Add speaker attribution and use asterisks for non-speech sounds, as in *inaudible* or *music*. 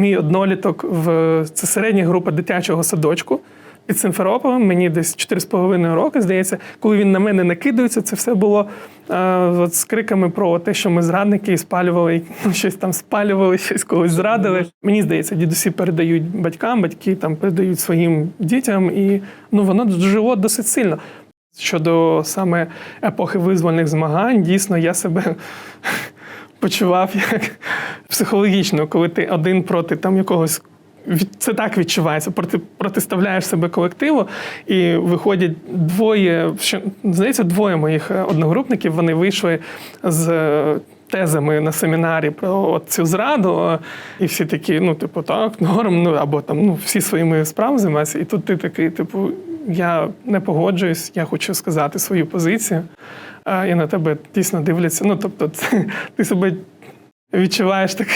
Speaker 1: мій одноліток в це середня група дитячого садочку під Симферополем. Мені десь 4,5 роки, здається, коли він на мене накидується, це все було е, от з криками про те, що ми зрадники і спалювали, ну, щось там спалювали, щось когось зрадили. Мені здається, дідусі передають батькам, батьки там передають своїм дітям, і ну воно жило досить сильно. Щодо саме епохи визвольних змагань, дійсно я себе *laughs* почував як психологічно, коли ти один проти там якогось. Це так відчувається. Проти протиставляєш себе колективу, і виходять двоє. Що здається, двоє моїх е, одногрупників. Вони вийшли з е, тезами на семінарі про цю зраду, і всі такі, ну, типу, так, норм, ну або там ну, всі своїми справами займаються. І тут ти такий, типу, я не погоджуюсь, я хочу сказати свою позицію. І на тебе дійсно дивляться. Ну, тобто, *laughs* ти себе відчуваєш так